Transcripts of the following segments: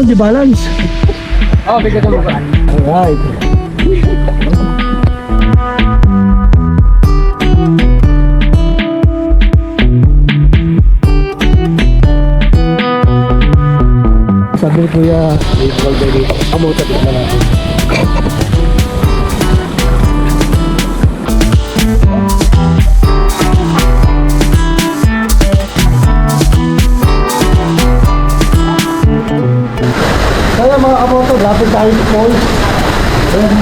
Oh, di balance. Oh, bigyan mo ba? Alright. Sabi ni Kuya. Kamuta din na natin. Sa mall. Ayan,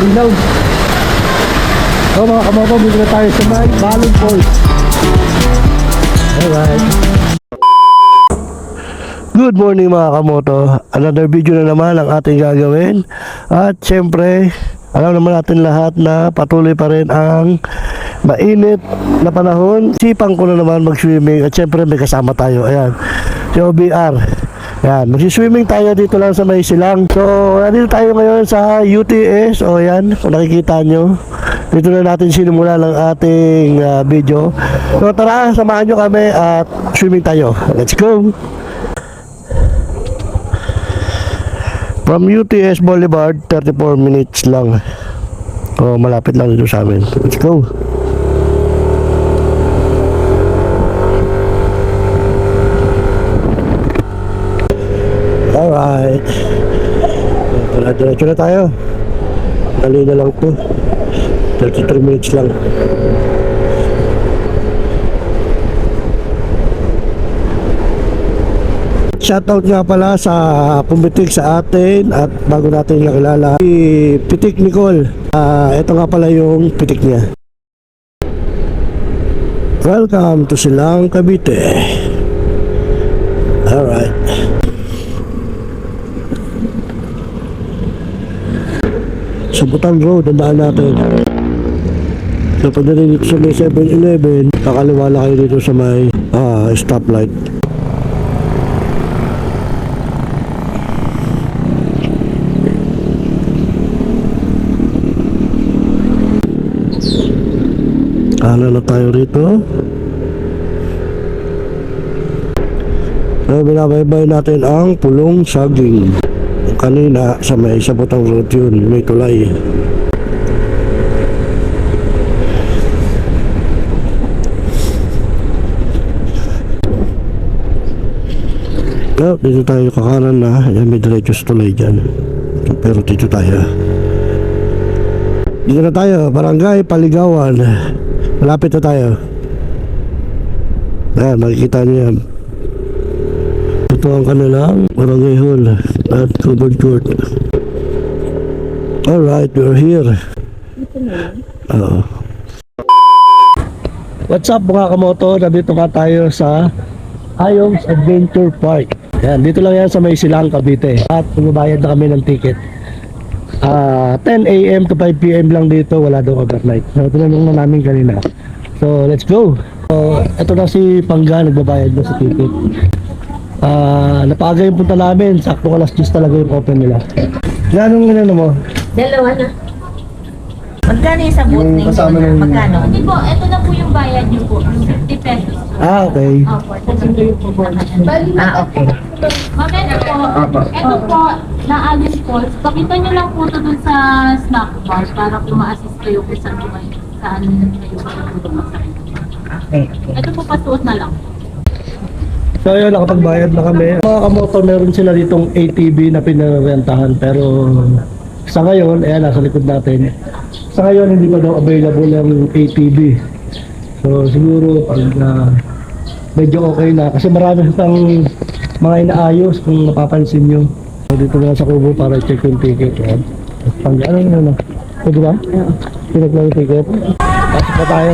linaw. So mga kamoto, bigyan na tayo sa may Balon Falls. Alright. Good morning mga kamoto. Another video na naman ang ating gagawin. At syempre, alam naman natin lahat na patuloy pa rin ang mainit na panahon. Sipang ko na naman mag-swimming at syempre may kasama tayo. Ayan, si OBR. Yan, magsiswimming tayo dito lang sa may silang. So, nandito tayo ngayon sa UTS. O yan, kung nakikita nyo. Dito na natin sinimula ng ating ah, video. So, tara, samahan nyo kami at swimming tayo. Let's go! From UTS Boulevard, 34 minutes lang. O, malapit lang dito sa amin. Let's go! Alright. Tara, diretso na tayo. Dali na lang to. 33 minutes lang. Shoutout nga pala sa pumitik sa atin at bago natin nakilala si Pitik Nicole. Ah, ito nga pala yung pitik niya. Welcome to Silang Cavite. Alright. Subutan Road, ang daan natin. So pagdating dito sa may 7-Eleven, kakaliwala kayo dito sa may ah, stoplight. Kanan na tayo rito. So, binabaybay natin ang pulong saging. Kanina sa may sabotang road yun, may tulay. So, dito tayo kakanan na. Yan, may diretso sa tulay dyan. Pero dito tayo. Dito na tayo, barangay Paligawan. Malapit na tayo. Ayan, makikita niyo yan. Ito ang kanilang barangay hall at covered court. Alright, we're here. Oo. What's up mga kamoto? Nandito nga tayo sa Ayong's Adventure Park. Yan, dito lang yan sa may Silang, Cavite. At bumabayad na kami ng ticket. Ah, 10 a.m. to 5 p.m. lang dito, wala daw overnight. So, tinanong na namin kanina. So, let's go. So, ito na si Pangga, nagbabayad na sa ticket. Ah, napaga yung punta namin. Sakto alas 10 talaga yung open nila. Ganong ano mo? Dalawa na. Magkano yung sa boat Yung na kasama ng- Magkano? Hindi po, ito na po yung bayad niyo po. 50 pesos. Ah, okay. Opo, po po. Ah, okay. Ma'am, ito po. Ito po, na Alice Falls. Pakita niyo lang po ito dun sa snack bar para po ma-assist kayo kung saan po kayo. Saan kayo Okay. Ito po, pasuot na lang. So yun, nakapagbayad na kami. Mga kamotor, meron sila ditong ATV na pinarentahan pero sa ngayon, ayan, nasa likod natin. Sa ngayon, hindi pa daw available yung ATV. So siguro pag ah, medyo okay na kasi marami pang mga inaayos kung napapansin nyo. So, dito na sa kubo para check yung ticket. Yan. Pag ano yun, ano? Pwede ba? Lang yung ticket. Pasok pa tayo.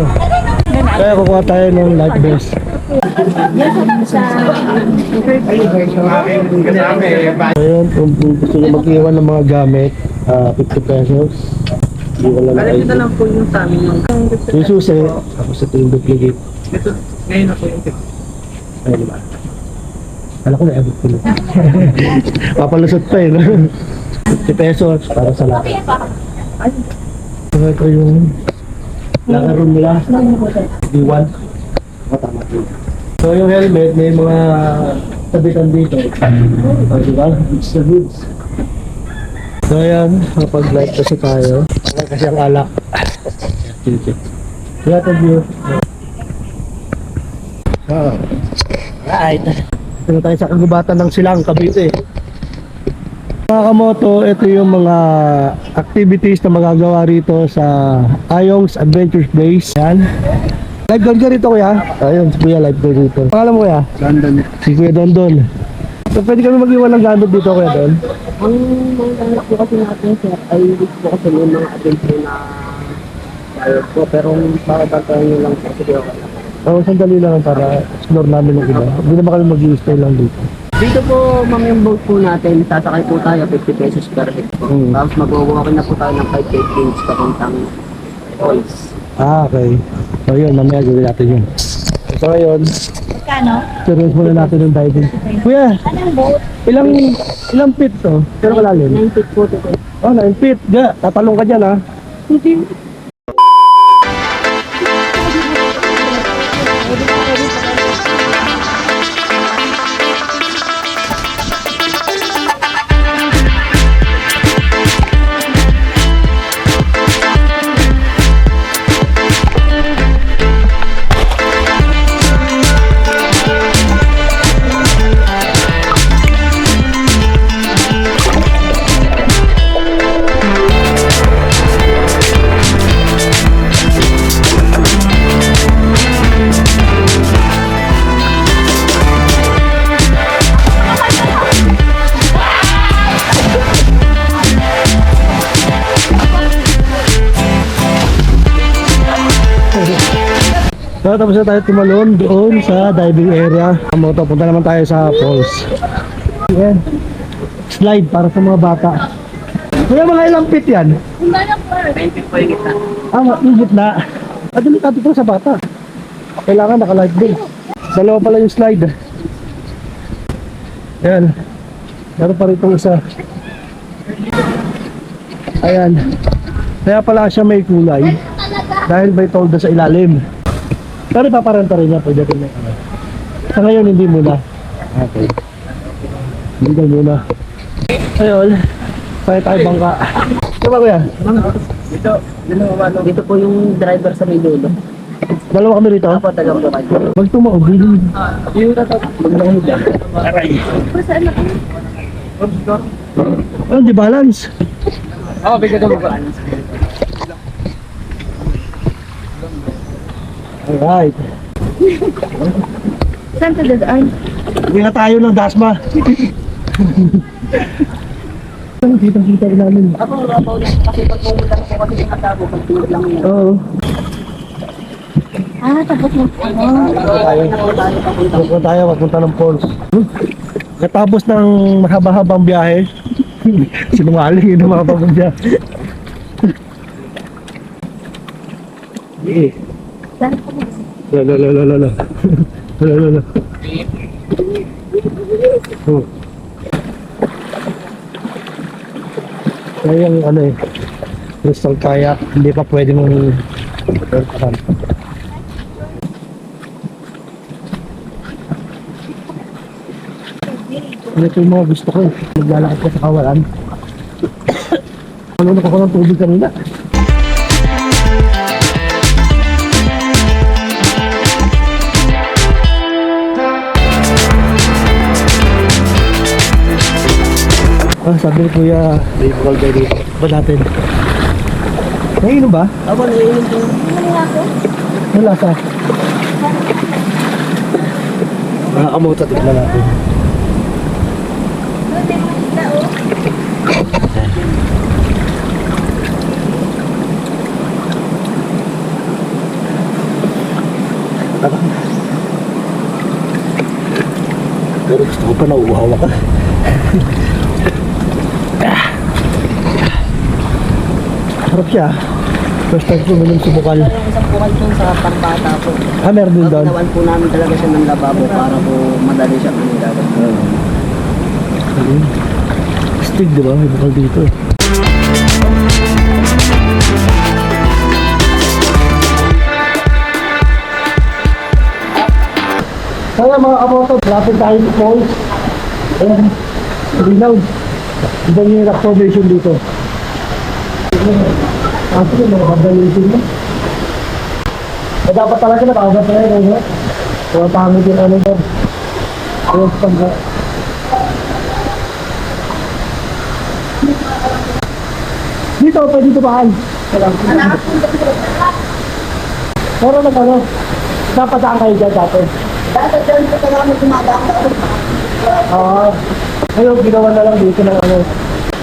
Kaya kukuha tayo ng life vest. Ayun, kung gusto nyo mag-iwan ng mga gamit, ah 50 pesos. Iwan lang Alam ID. lang po yung sa amin yung Yung susi, tapos ito yung duplicate. ito, ngayon ako yung tip. Ay, di ba? Kala ko na-edit ko na. Papalusot pa eh. no? 50 pesos para sa lahat. So, ito yung nakaro nila. D1. So yung helmet, may mga tabitan dito. O, di ba? Goods na goods. So, ayan. Kapag-light kasi tayo. Okay kasi ang alak. Kaya ito view. Oh. Right. Ito tayo sa kagubatan ng silang Cavite. Mga kamoto, ito yung mga activities na magagawa rito sa Ayong's Adventures Base. Yan. Lifeguard ka rito kuya? Ayun, si kuya lifeguard rito. Pangalan mo kuya? London. Si kuya Don Don. So, pwede kami mag-iwan ng gamit dito kuya Don? Ang mga po kasi natin sir ay hindi po kasi may mga adventure na tayo po pero makabatayan nyo lang po kasi okay lang. Oo, sandali lang para explore namin ng iba. Hindi naman kami mag-i-stay lang dito. Dito po, ma'am, yung boat po natin, sasakay po tayo 50 pesos per head po. Mm. Tapos mag-walking na po tayo ng 5 8 games papuntang falls. Ah, okay. So yun, mamaya gawin natin yun. So ngayon, Magkano? experience muna natin yung diving. Kuya, Anong boat? ilang ilang feet to? Pero kalalim? 9 feet po to. Oh, 9 feet. Ga, tatalong ka dyan ha. So, tapos na tayo tumalon doon sa diving area. Moto, punta naman tayo sa falls. Yan. Slide para sa mga bata. Kuya, mga ilang feet yan? 9 feet po yung isa. Ah, yung gitna. Ah, delikado to sa bata. Kailangan naka-life din. Dalawa pala yung slide. Ayan. Meron pa rito isa. Ayan. Kaya pala siya may kulay. Dahil may tolda sa ilalim. Pero ipaparenta rin niya. Pwede rin may ano. Sa ngayon, hindi muna. Okay. Hindi muna. Ayun. Kaya tayo bangka. Diba kuya? Dito, dito, dito po yung driver sa may dulo. Dalawa kami rito. Ako, taga po kayo. Pag tumaog. Yung tatak, maglalahog ka. Ano, di balance? Oo, bigyan mo ba? Alright. Saan ka dadaan? Uwi na tayo ng Dasma. Kitang kita namin. Ako, ako ulit kasi pag pumunta ko kasi sa katago, pag tulog lang yun. Oo. Ah, tapos mo. Ano? Tayo. tayo magpunta ng falls. Hmm. Katapos ng mahaba-habang biyahe, sinungaling yun ang mahabang biyahe. Eh. La la la la. La la la. Oh. Kaya yung ano eh, crystal kayak, hindi pa pwede mong pagkakan. Ano ito yung mga gusto ko eh, maglalakad ka sa kawalan. Ano na ako ng tubig kanina? Ah, sabi ni Kuya, may bukal kayo dito. Ba natin? Naiinom ba? Ako, naiinom po. Ang lasa. Nakakamuta, tignan natin. Tara. Pero gusto ko pa nauuhawa ka. Harap siya. First time ko minum sa bukal. Yung isang bukal dun sa pambata po. Ah, meron din doon. Ginawan po namin talaga siya ng lababo para po madali siya manilagan. Ayun. Stig, di ba? May bukal dito. Kaya mga kamoto, lapit tayo sa falls. Ayan, linaw. Iba yung rock formation dito. Kasi yung mga kabalitin mo. Eh, dapat talaga nakagat na yun, eh. Kaya pangit yung ano doon. Ayos pag Dito, pwede dito baan? Pero nag ano, dapat saan kayo dyan dati? Dati dyan sa kailangan dumadaan ako. Ah, ngayon ginawa na lang dito ng ano,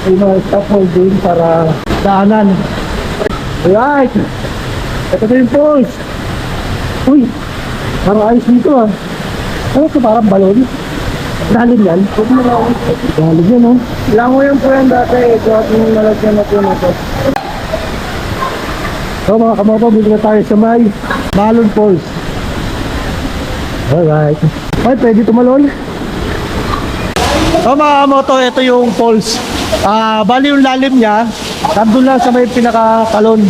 yung mga scaffolding para daanan. Alright! Ito na yung post. Uy, parang ayos dito ah. Ano ito parang balon? Lalim yan? Lalim yan oh. Lango yung po yan dati. Ito at yung nalagyan na po nito. So mga kamoto, dito na tayo sa may Balon Falls. Alright. Ay, pwede tumalon. So mga kamoto, ito yung falls. Ah, bali yung lalim niya, nandun lang sa may pinakakalon.